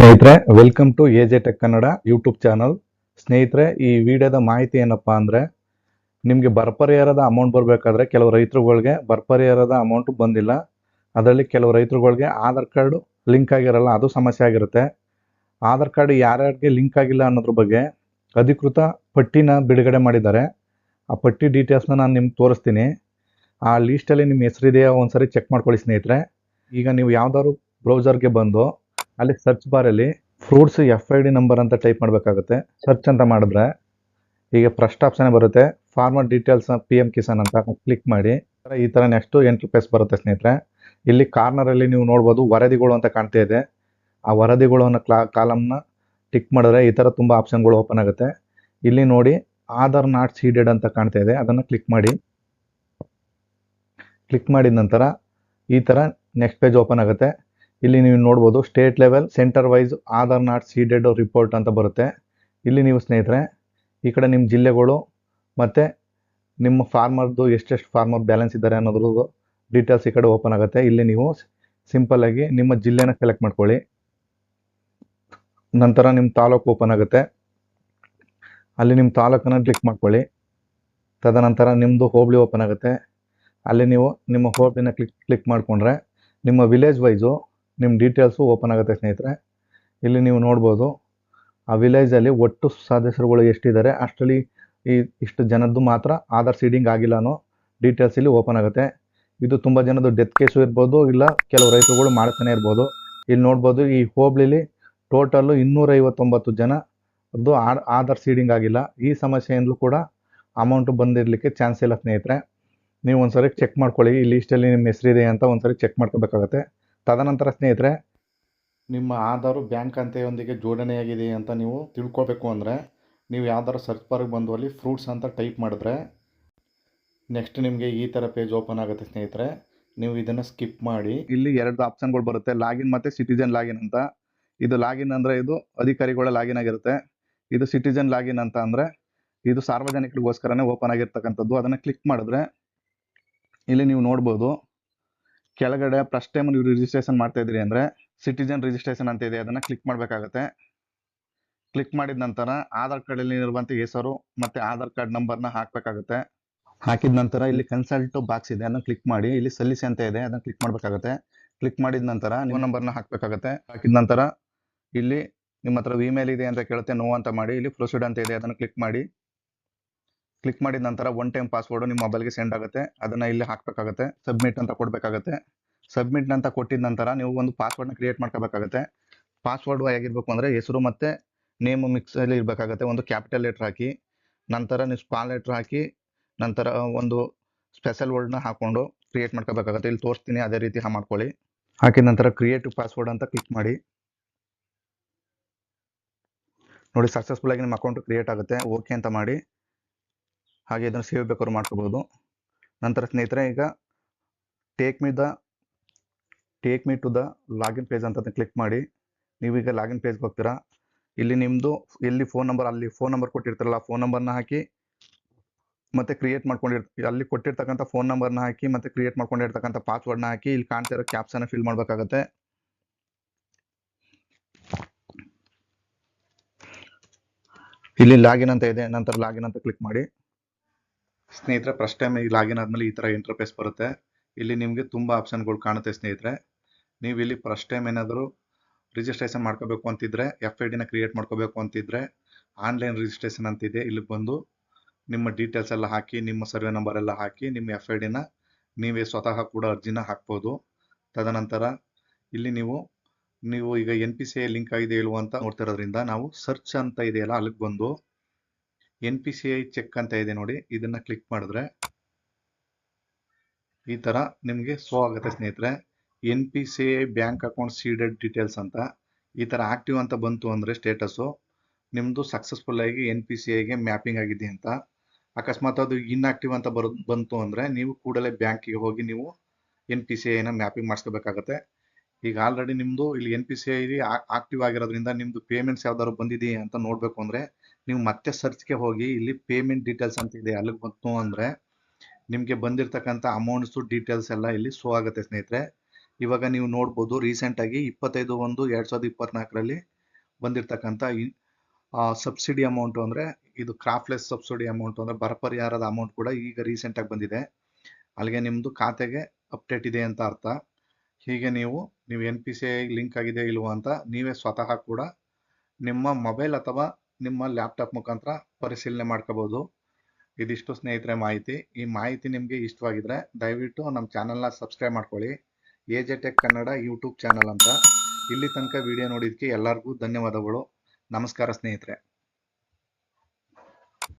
ಸ್ನೇಹಿತರೆ welcome to A J tech Kannada YouTube channel ಸ್ನೇಹಿತರೆ, ಈ ವಿಡಿಯೋದ ಮಾಹಿತಿ ಏನಪ್ಪಾ ಅಂದರೆ, ನಿಮಗೆ ಬರಪರಿಹಾರದ ಅಮೌಂಟ್ ಬರಬೇಕಾದ್ರೆ ಕೆಲವು ರೈತರುಗಳಿಗೆ ಬರಪರಿಹಾರದ ಅಮೌಂಟು ಬಂದಿಲ್ಲ. ಅದರಲ್ಲಿ ಕೆಲವು ರೈತರುಗಳಿಗೆ ಆಧಾರ್ ಕಾರ್ಡು ಲಿಂಕ್ ಆಗಿರಲ್ಲ, ಅದು ಸಮಸ್ಯೆ ಆಗಿರುತ್ತೆ. ಆಧಾರ್ ಕಾರ್ಡ್ ಯಾರ್ಯಾರಿಗೆ ಲಿಂಕ್ ಆಗಿಲ್ಲ ಅನ್ನೋದ್ರ ಬಗ್ಗೆ ಅಧಿಕೃತ ಪಟ್ಟಿನ ಬಿಡುಗಡೆ ಮಾಡಿದ್ದಾರೆ. ಆ ಪಟ್ಟಿ ಡೀಟೇಲ್ಸ್ನ ನಾನು ನಿಮ್ಗೆ ತೋರಿಸ್ತೀನಿ. ಆ ಲೀಸ್ಟಲ್ಲಿ ನಿಮ್ಮ ಹೆಸರಿದೆಯಾ ಒಂದ್ಸರಿ ಚೆಕ್ ಮಾಡ್ಕೊಳ್ಳಿ ಸ್ನೇಹಿತರೆ. ಈಗ ನೀವು ಯಾವ್ದಾದ್ರು ಬ್ರೌಸರ್ಗೆ ಬಂದು ಅಲ್ಲಿ search ಬಾರಲ್ಲಿ fruits F I D number ಅಂತ ಟೈಪ್ ಮಾಡಬೇಕಾಗುತ್ತೆ. ಸರ್ಚ್ ಅಂತ ಮಾಡಿದ್ರೆ ಈಗ ಫಸ್ಟ್ ಆಪ್ಷನ್ ಬರುತ್ತೆ. Farmer details P M Kisan ಅಂತ ಕ್ಲಿಕ್ ಮಾಡಿ. ಈ ಥರ ನೆಕ್ಸ್ಟು ಎಂಟ್ರಿ ಪೇಸ್ ಬರುತ್ತೆ ಸ್ನೇಹಿತರೆ. ಇಲ್ಲಿ ಕಾರ್ನರಲ್ಲಿ ನೀವು ನೋಡ್ಬೋದು ವರದಿಗಳು ಅಂತ ಕಾಣ್ತಾ ಇದೆ. ಆ ವರದಿಗಳು ಅನ್ನೋ ಕ್ಲಾ ಕಾಲಮ್ನ ಟಿಕ್ ಮಾಡಿದ್ರೆ ಈ ಥರ ತುಂಬ ಆಪ್ಷನ್ಗಳು ಓಪನ್ ಆಗುತ್ತೆ. ಇಲ್ಲಿ ನೋಡಿ ಆಧಾರ್ ನಾಟ್ ಸೀಡೆಡ್ ಅಂತ ಕಾಣ್ತಾ ಇದೆ. ಅದನ್ನು ಕ್ಲಿಕ್ ಮಾಡಿ. ಕ್ಲಿಕ್ ಮಾಡಿದ ನಂತರ ಈ ಥರ ನೆಕ್ಸ್ಟ್ ಪೇಜ್ ಓಪನ್ ಆಗುತ್ತೆ. ಇಲ್ಲಿ ನೀವು ನೋಡ್ಬೋದು state level centre wise Aadhaar not seeded report ಅಂತ ಬರುತ್ತೆ. ಇಲ್ಲಿ ನೀವು ಸ್ನೇಹಿತರೆ, ಈ ಕಡೆ ನಿಮ್ಮ ಜಿಲ್ಲೆಗಳು ಮತ್ತು ನಿಮ್ಮ ಫಾರ್ಮರ್ದು ಎಷ್ಟೆಷ್ಟು ಫಾರ್ಮರ್ ಬ್ಯಾಲೆನ್ಸ್ ಇದ್ದಾರೆ ಅನ್ನೋದ್ರದ್ದು ಡೀಟೇಲ್ಸ್ ಈ ಕಡೆ ಓಪನ್ ಆಗುತ್ತೆ. ಇಲ್ಲಿ ನೀವು ಸಿಂಪಲ್ಲಾಗಿ ನಿಮ್ಮ ಜಿಲ್ಲೆನ ಸೆಲೆಕ್ಟ್ ಮಾಡ್ಕೊಳ್ಳಿ. ನಂತರ ನಿಮ್ಮ ತಾಲೂಕು ಓಪನ್ ಆಗುತ್ತೆ. ಅಲ್ಲಿ ನಿಮ್ಮ ತಾಲೂಕನ್ನು ಕ್ಲಿಕ್ ಮಾಡ್ಕೊಳ್ಳಿ. ತದನಂತರ ನಿಮ್ಮದು ಹೋಬಳಿ ಓಪನ್ ಆಗುತ್ತೆ. ಅಲ್ಲಿ ನೀವು ನಿಮ್ಮ ಹೋಬಳಿನ ಕ್ಲಿಕ್ ಕ್ಲಿಕ್ ಮಾಡಿಕೊಂಡ್ರೆ ನಿಮ್ಮ ವಿಲೇಜ್ ವೈಸು ನಿಮ್ಮ ಡೀಟೇಲ್ಸು ಓಪನ್ ಆಗುತ್ತೆ ಸ್ನೇಹಿತರೆ. ಇಲ್ಲಿ ನೀವು ನೋಡ್ಬೋದು, ಆ ವಿಲೇಜಲ್ಲಿ ಒಟ್ಟು ಸದಸ್ಯರುಗಳು ಎಷ್ಟಿದ್ದಾರೆ, ಅಷ್ಟರಲ್ಲಿ ಈ ಇಷ್ಟು ಜನದ್ದು ಮಾತ್ರ ಆಧಾರ್ ಸೀಡಿಂಗ್ ಆಗಿಲ್ಲ ಅನ್ನೋ ಡೀಟೇಲ್ಸ್ ಇಲ್ಲಿ ಓಪನ್ ಆಗುತ್ತೆ. ಇದು ತುಂಬ ಜನದ್ದು ಡೆತ್ ಕೇಸು ಇರ್ಬೋದು, ಇಲ್ಲ ಕೆಲವು ರೈತರುಗಳು ಮಾಡ್ತಾನೆ ಇರ್ಬೋದು. ಇಲ್ಲಿ ನೋಡ್ಬೋದು, ಈ ಹೋಬಳಿಲಿ ಟೋಟಲ್ಲು ಇನ್ನೂರೈವತ್ತೊಂಬತ್ತು ಜನ ಅದು ಆಧಾರ್ ಸೀಡಿಂಗ್ ಆಗಿಲ್ಲ. ಈ ಸಮಸ್ಯೆಯಿಂದಲೂ ಕೂಡ ಅಮೌಂಟು ಬಂದಿರಲಿಕ್ಕೆ ಚಾನ್ಸ್ ಇಲ್ಲ ಸ್ನೇಹಿತರೆ. ನೀವು ಒಂದ್ಸರಿ ಚೆಕ್ ಮಾಡ್ಕೊಳ್ಳಿ, ಈ ಲೀಸ್ಟಲ್ಲಿ ನಿಮ್ಮ ಹೆಸರಿದೆ ಅಂತ ಒಂದ್ಸರಿ ಚೆಕ್ ಮಾಡ್ಕೋಬೇಕಾಗತ್ತೆ. ತದನಂತರ ಸ್ನೇಹಿತರೆ ನಿಮ್ಮ ಆಧಾರು ಬ್ಯಾಂಕ್ ಖಾತೆಯೊಂದಿಗೆ ಜೋಡಣೆಯಾಗಿದೆ ಅಂತ ನೀವು ತಿಳ್ಕೊಬೇಕು ಅಂದರೆ ನೀವು ಯಾವ್ದಾದ್ರು ಸರ್ಚ್ ಬಾರ್ಗೆ ಬಂದು ಅಲ್ಲಿ ಫ್ರೂಟ್ಸ್ ಅಂತ ಟೈಪ್ ಮಾಡಿದ್ರೆ ನೆಕ್ಸ್ಟ್ ನಿಮಗೆ ಈ ಥರ ಪೇಜ್ ಓಪನ್ ಆಗುತ್ತೆ ಸ್ನೇಹಿತರೆ. ನೀವು ಇದನ್ನು ಸ್ಕಿಪ್ ಮಾಡಿ. ಇಲ್ಲಿ ಎರಡು ಆಪ್ಷನ್ಗಳು ಬರುತ್ತೆ ಲಾಗಿನ್ ಮತ್ತು ಸಿಟಿಜನ್ ಲಾಗಿನ್ ಅಂತ. ಇದು ಲಾಗಿನ್ ಅಂದರೆ ಇದು ಅಧಿಕಾರಿಗಳ ಲಾಗಿನ್ ಆಗಿರುತ್ತೆ. ಇದು ಸಿಟಿಜನ್ ಲಾಗಿನ್ ಅಂತ ಅಂದರೆ ಇದು ಸಾರ್ವಜನಿಕರಿಗೋಸ್ಕರನೇ ಓಪನ್ ಆಗಿರ್ತಕ್ಕಂಥದ್ದು. ಅದನ್ನು ಕ್ಲಿಕ್ ಮಾಡಿದ್ರೆ ಇಲ್ಲಿ ನೀವು ನೋಡ್ಬೋದು. ಕೆಳಗಡೆ ಫಸ್ಟ್ ಟೈಮ್ ನೀವು ರಿಜಿಸ್ಟ್ರೇಷನ್ ಮಾಡ್ತಾ ಇದ್ದೀರಿ ಅಂದರೆ ಸಿಟಿಜನ್ ರಿಜಿಸ್ಟ್ರೇಷನ್ ಅಂತ ಇದೆ ಅದನ್ನು ಕ್ಲಿಕ್ ಮಾಡಬೇಕಾಗತ್ತೆ. ಕ್ಲಿಕ್ ಮಾಡಿದ ನಂತರ ಆಧಾರ್ ಕಾರ್ಡಲ್ಲಿ ಇರುವಂಥ ಹೆಸರು ಮತ್ತು ಆಧಾರ್ ಕಾರ್ಡ್ ನಂಬರ್ನ ಹಾಕಬೇಕಾಗುತ್ತೆ. ಹಾಕಿದ ನಂತರ ಇಲ್ಲಿ ಕನ್ಸಲ್ಟ್ ಬಾಕ್ಸ್ ಇದೆ ಅದನ್ನು ಕ್ಲಿಕ್ ಮಾಡಿ ಇಲ್ಲಿ ಸಲ್ಲಿಸಿ ಅಂತ ಇದೆ ಅದನ್ನು ಕ್ಲಿಕ್ ಮಾಡಬೇಕಾಗುತ್ತೆ. ಕ್ಲಿಕ್ ಮಾಡಿದ ನಂತರ ನಿಮ್ಮ ನಂಬರ್ನ ಹಾಕಬೇಕಾಗುತ್ತೆ. ಹಾಕಿದ ನಂತರ ಇಲ್ಲಿ ನಿಮ್ಮ ಹತ್ರ ಇಮೇಲ್ ಇದೆ ಅಂತ ಕೇಳುತ್ತೆ ನೋ ಅಂತ ಮಾಡಿ ಇಲ್ಲಿ ಪ್ರೊಸೀಡ್ ಅಂತ ಇದೆ ಅದನ್ನು ಕ್ಲಿಕ್ ಮಾಡಿ. ಕ್ಲಿಕ್ ಮಾಡಿದ ನಂತರ ಒನ್ ಟೈಮ್ ಪಾಸ್ವರ್ಡ್ ನಿಮ್ಮ ಮೊಬೈಲ್ಗೆ ಸೆಂಡ್ ಆಗುತ್ತೆ. ಅದನ್ನು ಇಲ್ಲಿ ಹಾಕಬೇಕಾಗುತ್ತೆ. ಸಬ್ಮಿಟ್ ಅಂತ ಕೊಡಬೇಕಾಗುತ್ತೆ. ಸಬ್ಮಿಟ್ ಅಂತ ಕೊಟ್ಟಿದ ನಂತರ ನೀವು ಒಂದು ಪಾಸ್ವರ್ಡ್ನ ಕ್ರಿಯೇಟ್ ಮಾಡ್ಕೋಬೇಕಾಗುತ್ತೆ. ಪಾಸ್ವರ್ಡ್ ಆಗಿರಬೇಕು ಅಂದರೆ ಹೆಸರು ಮತ್ತು ನೇಮು ಮಿಕ್ಸಲ್ಲಿ ಇರಬೇಕಾಗುತ್ತೆ. ಒಂದು ಕ್ಯಾಪಿಟಲ್ ಲೆಟ್ರ್ ಹಾಕಿ, ನಂತರ ನೀವು ಸ್ಮಾಲ್ ಲೆಟ್ರ್ ಹಾಕಿ, ನಂತರ ಒಂದು ಸ್ಪೆಷಲ್ ವರ್ಡ್ನ ಹಾಕ್ಕೊಂಡು ಕ್ರಿಯೇಟ್ ಮಾಡ್ಕೋಬೇಕಾಗುತ್ತೆ. ಇಲ್ಲಿ ತೋರಿಸ್ತೀನಿ, ಅದೇ ರೀತಿ ಮಾಡ್ಕೊಳ್ಳಿ. ಹಾಕಿದ ನಂತರ ಕ್ರಿಯೇಟಿವ್ ಪಾಸ್ವರ್ಡ್ ಅಂತ ಕ್ಲಿಕ್ ಮಾಡಿ. ನೋಡಿ ಸಕ್ಸಸ್ಫುಲ್ ಆಗಿ ನಿಮ್ಮ ಅಕೌಂಟ್ ಕ್ರಿಯೇಟ್ ಆಗುತ್ತೆ. ಓಕೆ ಅಂತ ಮಾಡಿ. ಹಾಗೆ ಇದನ್ನು ಸೇವ್ ಬೇಕಾದ್ರೂ ಮಾಡ್ಕೋಬೋದು. ನಂತರ ಸ್ನೇಹಿತರೆ, ಈಗ take me the take me to the login page ಅಂತ ಕ್ಲಿಕ್ ಮಾಡಿ. ನೀವೀಗ ಲಾಗಿನ್ ಪೇಜ್ಗೆ ಹೋಗ್ತೀರಾ. ಇಲ್ಲಿ ನಿಮ್ಮದು ಎಲ್ಲಿ ಫೋನ್ ನಂಬರ್ ಅಲ್ಲಿ ಫೋನ್ ನಂಬರ್ ಕೊಟ್ಟಿರ್ತಾರಲ್ಲ ಫೋನ್ ನಂಬರ್ನ ಹಾಕಿ ಮತ್ತೆ ಕ್ರಿಯೇಟ್ ಮಾಡ್ಕೊಂಡಿರ್, ಅಲ್ಲಿ ಕೊಟ್ಟಿರ್ತಕ್ಕಂಥ ಫೋನ್ ನಂಬರ್ನ ಹಾಕಿ ಮತ್ತೆ ಕ್ರಿಯೇಟ್ ಮಾಡ್ಕೊಂಡಿರ್ತಕ್ಕಂಥ ಪಾಸ್ವರ್ಡ್ನ ಹಾಕಿ ಇಲ್ಲಿ ಕಾಣ್ತಿರೋ ಕ್ಯಾಪ್ಸನ್ನು ಫಿಲ್ ಮಾಡಬೇಕಾಗತ್ತೆ. ಇಲ್ಲಿ ಲಾಗಿನ್ ಅಂತ ಇದೆ, ನಂತರ ಲಾಗಿನ್ ಅಂತ ಕ್ಲಿಕ್ ಮಾಡಿ. ಸ್ನೇಹಿತರೆ ಫಸ್ಟ್ ಟೈಮ್ ಈ ಲಾಗಿನ್ ಆದಮೇಲೆ ಈ ಥರ ಇಂಟರ್ಫೇಸ್ ಬರುತ್ತೆ. ಇಲ್ಲಿ ನಿಮಗೆ ತುಂಬ ಆಪ್ಷನ್ಗಳು ಕಾಣುತ್ತೆ ಸ್ನೇಹಿತರೆ. ನೀವು ಇಲ್ಲಿ ಫಸ್ಟ್ ಟೈಮ್ ಏನಾದರೂ ರಿಜಿಸ್ಟ್ರೇಷನ್ ಮಾಡ್ಕೋಬೇಕು ಅಂತಿದ್ರೆ ಎಫ್ ಐ ಡಿನ ಕ್ರಿಯೇಟ್ ಮಾಡ್ಕೋಬೇಕು ಅಂತಿದ್ರೆ ಆನ್ಲೈನ್ ರಿಜಿಸ್ಟ್ರೇಷನ್ ಅಂತಿದೆ ಇಲ್ಲಿ ಬಂದು ನಿಮ್ಮ ಡೀಟೇಲ್ಸ್ ಎಲ್ಲ ಹಾಕಿ, ನಿಮ್ಮ ಸರ್ವೆ ನಂಬರ್ ಎಲ್ಲ ಹಾಕಿ, ನಿಮ್ಮ ಎಫ್ ಐ ಡಿನ ನೀವೇ ಸ್ವತಃ ಕೂಡ ಅರ್ಜಿನ ಹಾಕ್ಬೋದು. ತದನಂತರ ಇಲ್ಲಿ ನೀವು ನೀವು ಈಗ N P C I link ಆಗಿದೆ ಅಂತ ನೋಡ್ತಿರೋದ್ರಿಂದ ನಾವು ಸರ್ಚ್ ಅಂತ ಇದೆಯಲ್ಲ, ಅಲ್ಲಿಗೆ ಬಂದು N P C I check ಅಂತ ಇದೆ ನೋಡಿ, ಇದನ್ನ ಕ್ಲಿಕ್ ಮಾಡಿದ್ರೆ ಈ ತರ ನಿಮಗೆ ಶೋ ಆಗುತ್ತೆ ಸ್ನೇಹಿತರೆ. N P C I bank account seeded details ಅಂತ ಈ ತರ ಆಕ್ಟಿವ್ ಅಂತ ಬಂತು ಅಂದ್ರೆ ಸ್ಟೇಟಸ್ಸು ನಿಮ್ಮದು ಸಕ್ಸಸ್ಫುಲ್ ಆಗಿ ಎನ್ ಪಿ ಸಿ ಐಗೆ ಮ್ಯಾಪಿಂಗ್ ಆಗಿದೆ ಅಂತ. ಅಕಸ್ಮಾತ್ ಅದು ಇನ್ಆಕ್ಟಿವ್ ಅಂತ ಬರೋ, ಬಂತು ಅಂದ್ರೆ ನೀವು ಕೂಡಲೇ ಬ್ಯಾಂಕಿಗೆ ಹೋಗಿ ನೀವು ಎನ್ ಪಿ ಸಿ ಐನ ಮ್ಯಾಪಿಂಗ್ ಮಾಡಿಸ್ಕೋಬೇಕಾಗತ್ತೆ. ಈಗ ಆಲ್ರೆಡಿ ನಿಮ್ಮದು ಇಲ್ಲಿ N P C I active ಆಗಿರೋದ್ರಿಂದ ನಿಮ್ಮದು ಪೇಮೆಂಟ್ಸ್ ಯಾವ್ದಾದ್ರು ಬಂದಿದೆಯಾ ಅಂತ ನೋಡಬೇಕು ಅಂದರೆ ನೀವು ಮತ್ತೆ ಸರ್ಚ್ಗೆ ಹೋಗಿ ಇಲ್ಲಿ ಪೇಮೆಂಟ್ ಡೀಟೇಲ್ಸ್ ಅಂತ ಇದೆ, ಅಲ್ಲಿಗೆ ಬಂತು ಅಂದರೆ ನಿಮಗೆ ಬಂದಿರತಕ್ಕಂಥ ಅಮೌಂಟ್ಸು ಡೀಟೇಲ್ಸ್ ಎಲ್ಲ ಇಲ್ಲಿ ಶೋ ಆಗುತ್ತೆ ಸ್ನೇಹಿತರೆ. ಇವಾಗ ನೀವು ನೋಡ್ಬೋದು ರೀಸೆಂಟಾಗಿ ಇಪ್ಪತ್ತೈದು ಒಂದು ಎರಡು ಸಾವಿರದ ಇಪ್ಪತ್ನಾಲ್ಕರಲ್ಲಿ ಬಂದಿರತಕ್ಕಂಥ ಸಬ್ಸಿಡಿ ಅಮೌಂಟು ಅಂದರೆ ಇದು ಕ್ರಾಫ್ಲೆಸ್ ಸಬ್ಸಿಡಿ ಅಮೌಂಟು ಅಂದರೆ ಬರ ಪರಿಹಾರದ ಅಮೌಂಟ್ ಕೂಡ ಈಗ ರೀಸೆಂಟಾಗಿ ಬಂದಿದೆ. ಅಲ್ಲಿಗೆ ನಿಮ್ಮದು ಖಾತೆಗೆ ಅಪ್ಡೇಟ್ ಇದೆ ಅಂತ ಅರ್ಥ. ಹೀಗೆ ನೀವು ನೀವು N P C I link ಆಗಿದೆ ಇಲ್ವಾ ಅಂತ ನೀವೇ ಸ್ವತಃ ಕೂಡ ನಿಮ್ಮ ಮೊಬೈಲ್ ಅಥವಾ ನಿಮ್ಮ ಲ್ಯಾಪ್ಟಾಪ್ ಮುಖಾಂತರ ಪರಿಶೀಲನೆ ಮಾಡ್ಕೋಬೋದು. ಇದಿಷ್ಟು ಸ್ನೇಹಿತರೆ ಮಾಹಿತಿ. ಈ ಮಾಹಿತಿ ನಿಮಗೆ ಇಷ್ಟವಾಗಿದ್ರೆ ದಯವಿಟ್ಟು ನಮ್ಮ ಚಾನಲ್ನ ಸಬ್ಸ್ಕ್ರೈಬ್ ಮಾಡ್ಕೊಳ್ಳಿ. ಟೆಕ್ ಕನ್ನಡ ಯೂಟ್ಯೂಬ್ ಚಾನಲ್ ಅಂತ. ಇಲ್ಲಿ ತನಕ ವಿಡಿಯೋ ನೋಡಿದ್ದಕ್ಕೆ ಎಲ್ಲರಿಗೂ ಧನ್ಯವಾದಗಳು. ನಮಸ್ಕಾರ ಸ್ನೇಹಿತರೆ.